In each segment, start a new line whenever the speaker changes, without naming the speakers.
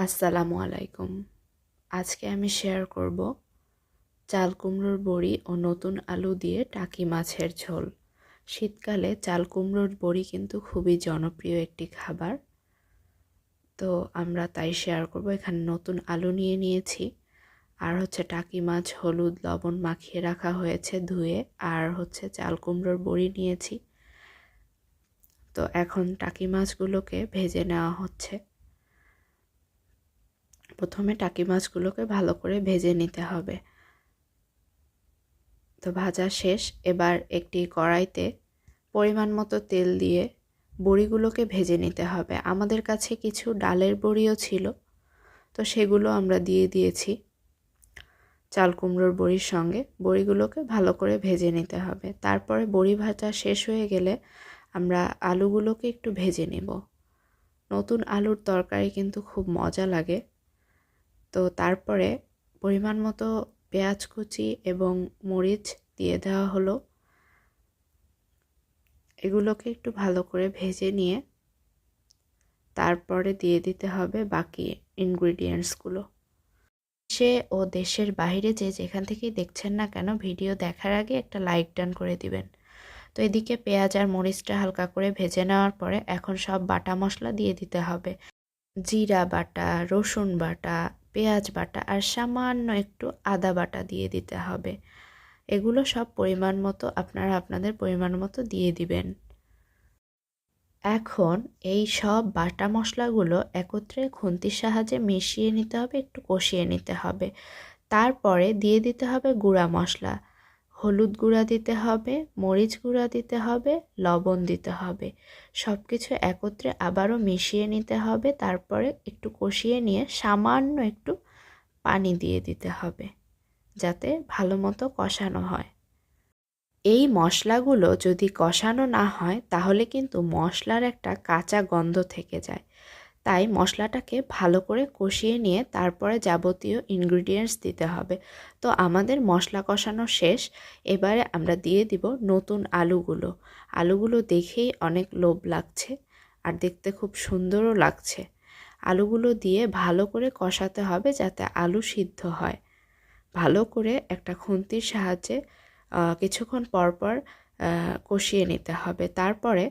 আসসালামু আলাইকুম। আজকে আমি শেয়ার করব চাল কুমড়োর বড়ি ও নতুন আলু দিয়ে টাকি মাছের ঝোল। শীতকালে চাল কুমড়োর বড়ি কিন্তু খুবই জনপ্রিয় একটি খাবার। তো আমরা তাই শেয়ার করব, এখানে নতুন আলু নিয়ে নিয়েছি। আর হচ্ছে টাকি মাছ, হলুদ, লবণ মাখিয়ে রাখা হয়েছে ধুয়ে। আর হচ্ছে চাল কুমড়োর বড়ি নিয়েছি। তো এখন টাকি মাছগুলোকে ভেজে নেওয়া হচ্ছে। প্রথমে টাকি মাছগুলোকে ভালো করে ভেজে নিতে হবে। তো ভাজা শেষ। এবার একটি কড়াইতে পরিমাণ মতো তেল দিয়ে বড়িগুলোকে ভেজে নিতে হবে। আমাদের কাছে কিছু ডালের বড়িও ছিল। তো সেগুলো আমরা দিয়ে দিয়েছি চাল কুমড়োর বড়ির সঙ্গে। বড়িগুলোকে ভালো করে ভেজে নিতে হবে। তারপরে বড়ি ভাজা শেষ হয়ে গেলে আমরা আলুগুলোকে একটু ভেজে নেব। নতুন আলুর তরকারি কিন্তু খুব মজা লাগে। তো তারপরে পরিমাণ মতো পেঁয়াজ কুচি এবং মরিচ দিয়ে দেওয়া হলো। এগুলোকে একটু ভালো করে ভেজে নিয়ে তারপরে দিয়ে দিতে হবে বাকি ইনগ্রিডিয়েন্টসগুলো সে ও দেশের বাইরে যে যেখান থেকেই দেখছেন না কেন ভিডিও দেখার আগে একটা লাইক ডান করে দিবেন। তো এদিকে পেঁয়াজ আর মরিচটা হালকা করে ভেজে নেওয়ার পরে এখন সব বাটা মশলা দিয়ে দিতে হবে। জিরা বাটা, রসুন বাটা পেঁয়াজ বাটা আর সামান্য একটু আদা বাটা দিয়ে দিতে হবে। এগুলো সব পরিমাণ মতো আপনারা আপনাদের পরিমাণ মতো দিয়ে দিবেন। এখন এই সব বাটা মশলাগুলো একত্রে খুন্তির সাহায্যে মিশিয়ে নিতে হবে, একটু কষিয়ে নিতে হবে। তারপরে দিয়ে দিতে হবে গুঁড়া মশলা। হলুদ গুঁড়া দিতে হবে, মরিচ গুঁড়া দিতে হবে, লবণ দিতে হবে। সব কিছু একত্রে আবারও মিশিয়ে নিতে হবে, তারপরে একটু কষিয়ে নিয়ে সামান্য একটু পানি দিয়ে দিতে হবে, যাতে ভালো মতো কষানো হয়। এই মশলাগুলো যদি কষানো না হয়, তাহলে কিন্তু মশলার একটা কাঁচা গন্ধ থেকে যায়। তাই মশলাটাকে ভালো করে কষিয়ে নিয়ে তারপরে যাবতীয় ইনগ্রিডিয়েন্টস দিতে হবে। তো আমাদের মশলা কষানো শেষ। এবারে আমরা দিয়ে দিব নতুন আলুগুলো। আলুগুলো দেখেই অনেক লোভ লাগছে আর দেখতে খুব সুন্দরও লাগছে। আলুগুলো দিয়ে ভালো করে কষাতে হবে যাতে আলু সিদ্ধ হয়। ভালো করে একটা খুন্তির সাহায্যে কিছুক্ষণ পরপর কষিয়ে নিতে হবে। তারপরে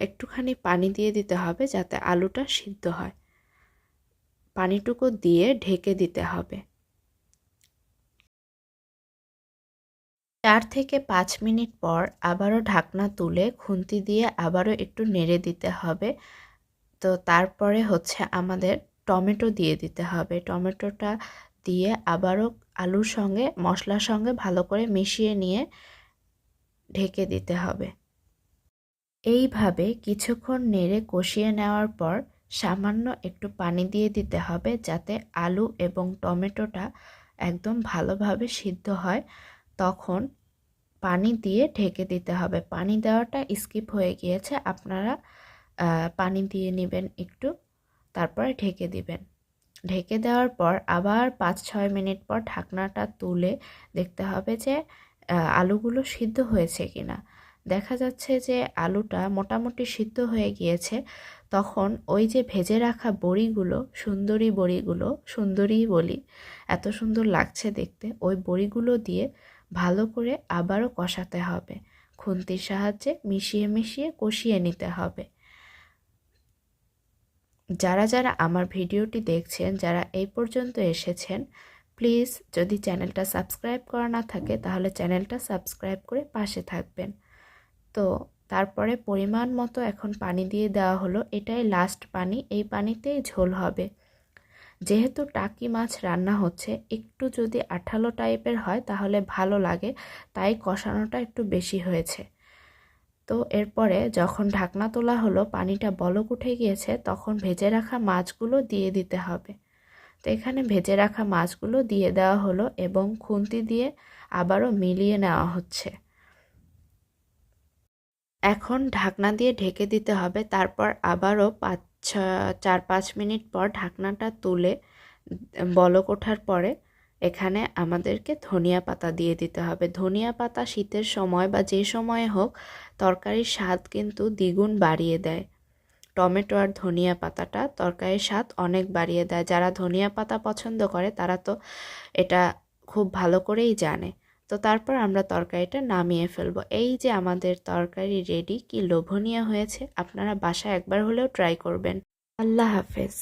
একটুখানি পানি দিয়ে দিতে হবে যাতে আলুটা সিদ্ধ হয়। পানিটুকু দিয়ে ঢেকে দিতে হবে। চার থেকে পাঁচ মিনিট পর আবারও ঢাকনা তুলে খুন্তি দিয়ে আবারও একটু নেড়ে দিতে হবে। তো তারপরে হচ্ছে আমাদের টমেটো দিয়ে দিতে হবে। টমেটোটা দিয়ে আবারও আলুর সঙ্গে, মশলার সঙ্গে ভালো করে মিশিয়ে নিয়ে ঢেকে দিতে হবে। এইভাবে কিছুক্ষণ নেড়ে কষিয়ে নেওয়ার পর সামান্য একটু পানি দিয়ে দিতে হবে যাতে আলু এবং টমেটোটা একদম ভালোভাবে সিদ্ধ হয়। তখন পানি দিয়ে ঢেকে দিতে হবে। পানি দেওয়াটা স্কিপ হয়ে গিয়েছে। আপনারা পানি দিয়ে নেবেন একটু, তারপরে ঢেকে দিবেন। ঢেকে দেওয়ার পর আবার পাঁচ ছয় মিনিট পর ঢাকনাটা তুলে দেখতে হবে যে আলুগুলো সিদ্ধ হয়েছে কিনা। দেখা যাচ্ছে যে আলুটা মোটামুটি সিদ্ধ হয়ে গিয়েছে, তখন ওই যে ভেজে রাখা বড়িগুলো, সুন্দরী বড়িগুলো, সুন্দরী বলি, এত সুন্দর লাগছে দেখতে, ওই বড়িগুলো দিয়ে ভালো করে আবারও কষাতে হবে। খুন্তির সাহায্যে মিশিয়ে মিশিয়ে কষিয়ে নিতে হবে। যারা যারা আমার ভিডিওটি দেখছেন, যারা এই পর্যন্ত এসেছেন, প্লিজ যদি চ্যানেলটা সাবস্ক্রাইব করা না থাকে, তাহলে চ্যানেলটা সাবস্ক্রাইব করে পাশে থাকবেন। তো তারপরে পরিমাণ মতো এখন পানি দিয়ে দেওয়া হলো, এটাই লাস্ট পানি, এই পানিতেই ঝোল হবে। যেহেতু টাকি মাছ রান্না হচ্ছে, একটু যদি আঠালো টাইপের হয় তাহলে ভালো লাগে, তাই কষানোটা একটু বেশি হয়েছে। তো এরপরে যখন ঢাকনা তোলা হলো, পানিটা বলক উঠে গিয়েছে, তখন ভেজে রাখা মাছগুলো দিয়ে দিতে হবে। তো এখানে ভেজে রাখা মাছগুলো দিয়ে দেওয়া হলো এবং খুন্তি দিয়ে আবারও মিলিয়ে নেওয়া হচ্ছে। এখন ঢাকনা দিয়ে ঢেকে দিতে হবে। তারপর আবারও পাঁচ চার, পাঁচ মিনিট পর ঢাকনাটা তুলে বলক ওঠার পরে এখানে আমাদেরকে ধনিয়া পাতা দিয়ে দিতে হবে। ধনিয়া পাতা শীতের সময় বা যে সময়ে হোক তরকারির স্বাদ কিন্তু দ্বিগুণ বাড়িয়ে দেয়। টমেটো আর ধনিয়া পাতাটা তরকারির স্বাদ অনেক বাড়িয়ে দেয়। যারা ধনিয়া পাতা পছন্দ করে তারা তো এটা খুব ভালো করেই জানে। তো তারপর আমরা তরকারিটা নামিয়ে ফেলব। এই যে আমাদের তরকারি রেডি কি লোভনীয় হয়েছে। আপনারা বাসা একবার হলেও ট্রাই করবেন। আল্লাহ হাফেজ।